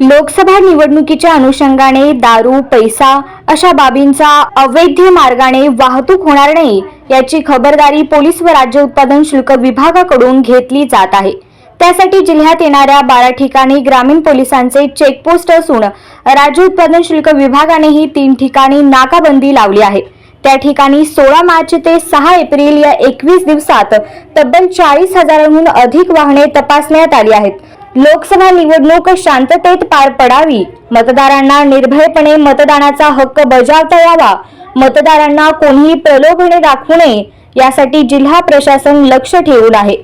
लोकसभा निवडणुकीच्या अनुषंगाने दारू पैसा अशा बाबींचा अवैध मार्गाने वाहतूक होणार नाही याची खबरदारी पोलीस व राज्य उत्पादन शुल्क विभागाकडून घेतली जात आहे. त्यासाठी जिल्ह्यात येणाऱ्या बारा ठिकाणी ग्रामीण पोलिसांचे चेकपोस्ट असून राज्य उत्पादन शुल्क विभागानेही तीन ठिकाणी नाकाबंदी लावली आहे. त्या ठिकाणी सोळा मार्च ते सहा एप्रिल या एकवीस दिवसात तब्बल चाळीस हजारांहून अधिक वाहने तपासण्यात आली आहेत. लोकसभा निवडणूक शांततेत पार पडावी. मतदारांना निर्भयपणे मतदानाचा हक्क बजावता यावा. मतदारांना कोणीही प्रलोभने दाखवू नये यासाठी जिल्हा प्रशासन लक्ष ठेवून आहे.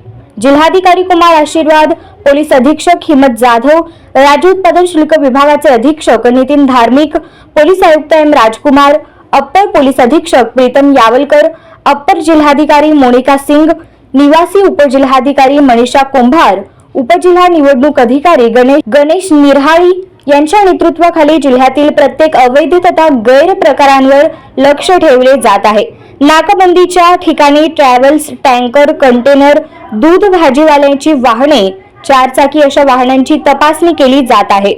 जिल्हाधिकारी कुमार आशीर्वाद पोलीस अधीक्षक हिमत जाधव राज्य उत्पादन शुल्क विभागाचे अधीक्षक नितीन धार्मिक पोलीस आयुक्त एम राजकुमार अप्पर पोलीस अधीक्षक प्रीतम यावलकर अप्पर जिल्हाधिकारी मोनिका सिंग निवासी उपजिल्हाधिकारी मनीषा कुंभार उपजिल्हा निवडणूक अधिकारी गणेश गणेश निरहाळी यांच्या नेतृत्वाखाली जिल्ह्यातील प्रत्येक अवैध तथा गैर प्रकारांवर लक्ष ठेवले जात आहे. नाकाबंदीच्या ठिकाणी ट्रॅव्हल्स टँकर कंटेनर दूध भाजीवाल्यांची वाहने चारचाकी अशा वाहनांची तपासणी केली जात आहे.